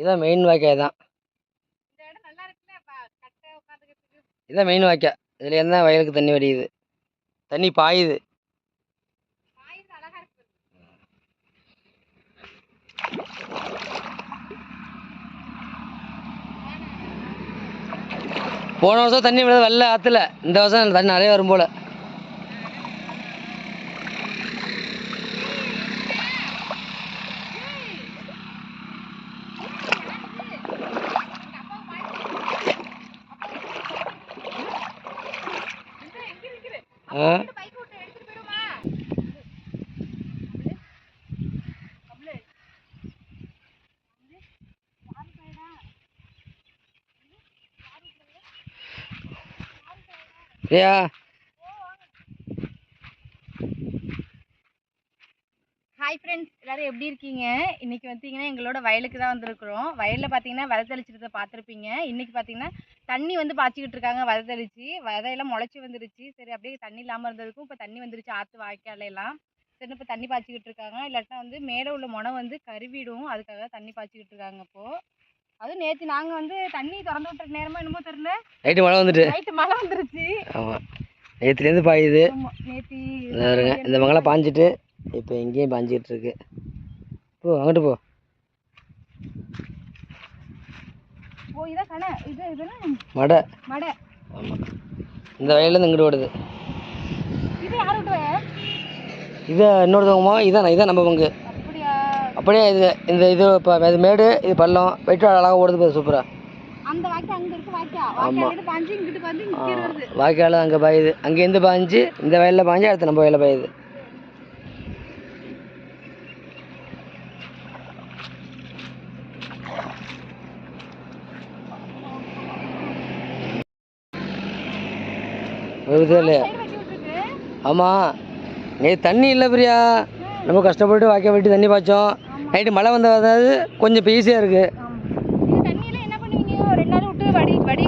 இதான் மெயின் வாய்க்கால் தான் இதான் மெயின் வாய்க்கால் இதுல தான் வயலுக்கு தண்ணி வடியுது. தண்ணி பாயுது. போன வருஷம் தண்ணி விழுது வெள்ள ஆற்றுல இந்த வருஷம் தண்ணி நிறைய வரும் போல். ஆ பைக் விட்டு எடுத்துட்டு போயிடுமா பிரியா ஹாய் ஃப்ரெண்ட்ஸ் எல்லாரும் எப்படி இருக்கீங்க? இன்னைக்கு பார்த்தீங்கன்னா எங்களோட வயலுக்கு தான் வந்திருக்கிறோம். வயலில் பார்த்தீங்கன்னா விதை பார்த்துருப்பீங்க. இன்னைக்கு பார்த்தீங்கன்னா தண்ணி வந்து பாய்ச்சிக்கிட்டு இருக்காங்க விதை தெளிச்சு விதையெல்லாம் முளைச்சி வந்துருச்சு. சரி அப்படியே தண்ணி இல்லாமல் இருந்ததுக்கும் இப்போ தண்ணி வந்துருச்சு ஆற்று வாய்க்கால எல்லாம். சரி இப்போ தண்ணி பாய்ச்சிக்கிட்டு இருக்காங்க. இல்லாட்டினா வந்து மேலே உள்ள முனை வந்து கருவிடும். அதுக்காக தண்ணி பாய்ச்சிக்கிட்டு இருக்காங்க இப்போது அதுவும் நேற்று நாங்கள் வந்து தண்ணி திறந்து விட்டுற நேரமா என்னமோ தெரியல. நைட்டு மழை வந்துட்டு. நைட்டு மழை வந்துருச்சு. ஆமாம் நேற்றுலேருந்து பாயுது. நேற்று இந்த மங்களாம் பாஞ்சிட்டு. இப்போ எங்கேயும் பாஞ்சிக்கிட்டு இருக்கு போ அங்கிட்டு போ. மடை மடை ஆமாம் இந்த வயல்லேருந்து இங்கிட்டு ஓடுது. இது இன்னொருத்தவங்கம்மா இதான் இதான் நம்ம பங்கு. அப்படியா? இது இந்த இது இப்போ இது மேடு இது பள்ளம் வெட்டு அழகாக ஓடுது பாரு சூப்பராக வருது. வாய்க்கால் அங்கே பாயுது. அங்கேருந்து பாஞ்சு இந்த வயலில் பாஞ்சு அடுத்து நம்ம வயலில் பாயுது. விட்டுருக்கு. ஆமாம் நீ தண்ணி இல்லை பிரியா. நம்ம கஷ்டப்பட்டு வாய்க்கால் வெட்டி தண்ணி பாய்ச்சோம். நைட்டு மழை வந்த அதாவது கொஞ்சம் இப்போ ஈஸியாக இருக்குது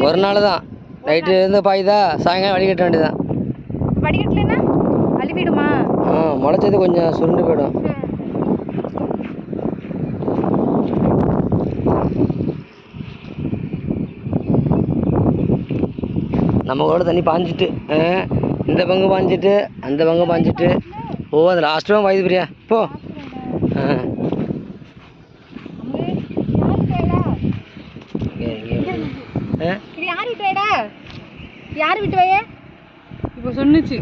ஒரு நாள் தான். நைட்டு இருந்து பாயுதா சாயங்காலம் வடிகட்ட வேண்டியதான் வடிகட்டலைன்னா அழுவிடுமா? ஆ முளைச்சது கொஞ்சம் சுருண்டு போயிடும். நம்ம கூட தண்ணி பாஞ்சிட்டு இந்த பங்கு பாஞ்சிட்டு அந்த பங்கு பாஞ்சிட்டு. ஓ அந்த லாஸ்ட்டும் பாயுது பிரியா. போ. யார் விட்டு வயடா யார் விட்டு வய? இப்போ சொன்னுச்சு.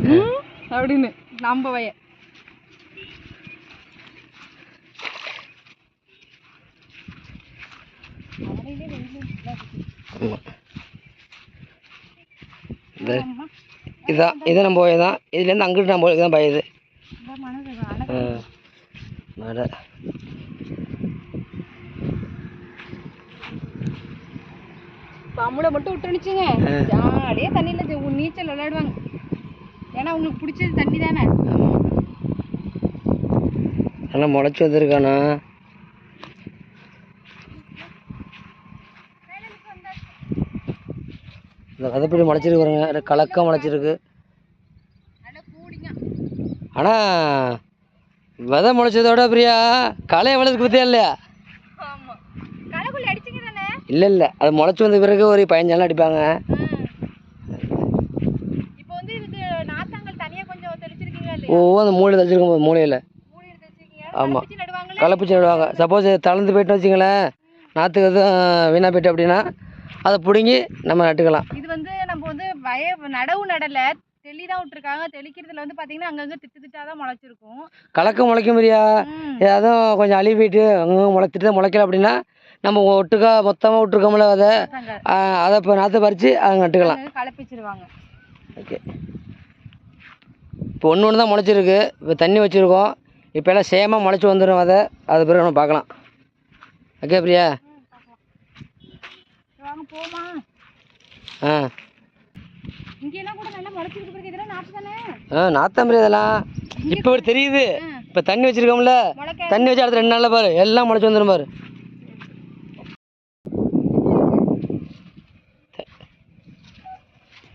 அப்படின்னு நம்ப வய. ஆமாம் இந்த இதான் இதை நம்ம போய் தான் இதுலேருந்து அங்கிட்டு நம்ம தான் பாயுது மழை. பம்பளை மட்டும் விட்டுனுச்சுங்க ஜாலியே தண்ணியில் நீச்சல் விளையாடுவாங்க. ஏன்னா உங்களுக்கு பிடிச்சது தண்ணி தானே. ஆனால் முளைச்சி வந்திருக்கானா இந்த விதப்படி முளைச்சிருக்கு பாருங்க. அப்படியே முளைச்சிருக்கு. ஆனால் விதை முளைச்சதோட பிரியா? களை எவ்வளோக்கு பற்றியா இல்லையா? இல்லை இல்லை. அது முளைச்சி வந்த பிறகு ஒரு பதினஞ்சு அடிப்பாங்க. ஓ அந்த மூளை தச்சிருக்கும் மூளையில். ஆமாம் எடுத்து நடுவாங்க சப்போஸ் தளர்ந்து போயிட்டு வச்சிங்களேன். நாற்றுக்கு எதுவும் வீணாக போயிட்டு அப்படின்னா அதை பிடுங்கி நம்ம நட்டுக்கலாம். இது வந்து நம்ம வந்து வய நடவு நடல தெளி தான் விட்டுருக்காங்க. தெளிக்கிறதுல வந்து பாத்தீங்கன்னா அங்கங்க திட்டு திட்டா தான் முளைச்சிருக்கும். கலக்க முளைக்கும் பிரியா? ம். ஏதும் கொஞ்சம் அழுவி போயிட்டு அங்கே முளைச்சிட்டு முளைக்கல அப்படின்னா நம்ம ஒட்டுக்கா மொத்தமாக விட்டுருக்கோம்ல அதை. அதை இப்போ நாற்றை பறித்து அதை நட்டுக்கலாம். அங்கங்க ஓகே. இப்போ ஒன்று ஒன்று தான் முளைச்சிருக்கு. இப்போ தண்ணி வச்சுருக்கோம். இப்போ எல்லாம் சேமாக முளைச்சி வந்துடும் அதை. அது பிறகு நம்ம பார்க்கலாம். ஓகே பிரியா? போமா ஆ. இங்கெல்லாம் கூட நல்லா முளைச்சிருக்கு பிறகு இதெல்லாம் நாட்டு தானே? ஆ நாற்றம் பிரியா இதெல்லாம். இப்போ இப்படி தெரியுது. இப்போ தண்ணி வச்சுருக்கோம்ல. தண்ணி வச்சு அடுத்த ரெண்டு நாளில் பாரு. எல்லாம் முளைச்சி வந்துடும் பாரு.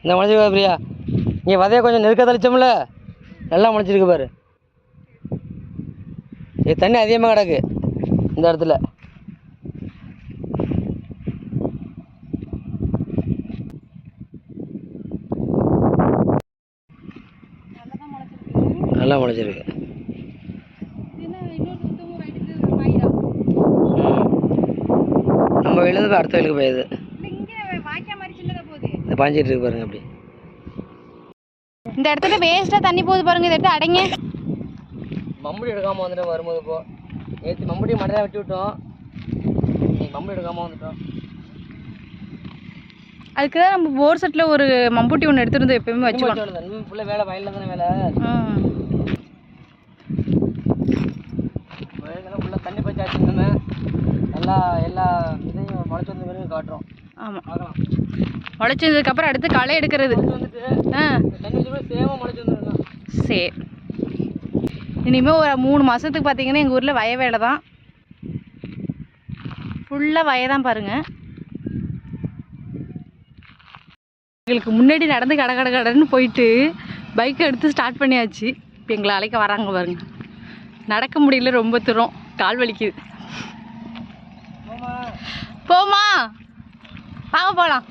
இந்த முளைச்சிருக்கா பிரியா. இங்கே விதைய கொஞ்சம் நெருக்க தெளிச்சோம்ல நல்லா முளைச்சிருக்கு பாரு. இது தண்ணி அதிகமாக கிடக்கு. இந்த இடத்துல. நல்லா ம். நம்ம போய் அடுத்த வயலுக்கு போயிடுது. இல்லை இங்கே வாய்க்கா மாதிரி சின்னதாக போகுது. இந்த பாஞ்சிட்டு இருக்கு பாருங்க அப்படி. இந்த இடத்துல வேஸ்ட்டாக தண்ணி போகுது பாருங்க இந்த இடத்துல அடைங்க. மம்புடி எடுக்காமல் வந்துட்டோம் வரும்போது இப்போ. நேற்று மம்புடி மடையாக வெட்டி விட்டோம். இன்னைக்கு மம்புடி எடுக்காமல் வந்துட்டோம். அதுக்கு தான் நம்ம போர் செட்டில் ஒரு மம்புட்டி ஒன்று எடுத்துருந்து எப்பயுமே வச்சுக்கலாம் இன்னும் ஃபுல்லாக வேலை வயலில் தானே வேலை. ம் வயலெல்லாம் ஃபுல்லாக தண்ணி பச்சாச்சு நம்ம. எல்லா எல்லா இதையும் முளைச்சி வந்த பிறகு காட்டுறோம். ஆமாம் பார்க்கலாம். முளைச்சதுக்கப்புறம் அடுத்து களை எடுக்கிறது. வந்துட்டு ஆ. தண்ணி வச்சு சேமாக முளைச்சி வந்துருக்கோம் சரி இனிமேல் ஒரு மூணு மாதத்துக்கு பார்த்தீங்கன்னா எங்கள் ஊரில் வய வேலை தான். ஃபுல்லாக வய தான் பாருங்கள் எங்களுக்கு முன்னாடி நடந்து கட கட கடன்னு போயிட்டு பைக்கை எடுத்து ஸ்டார்ட் பண்ணியாச்சு. இப்போ எங்களை அழைக்க வராங்க பாருங்க. நடக்க முடியல ரொம்ப தூரம். கால் வலிக்குது. போமா வாங்க போகலாம்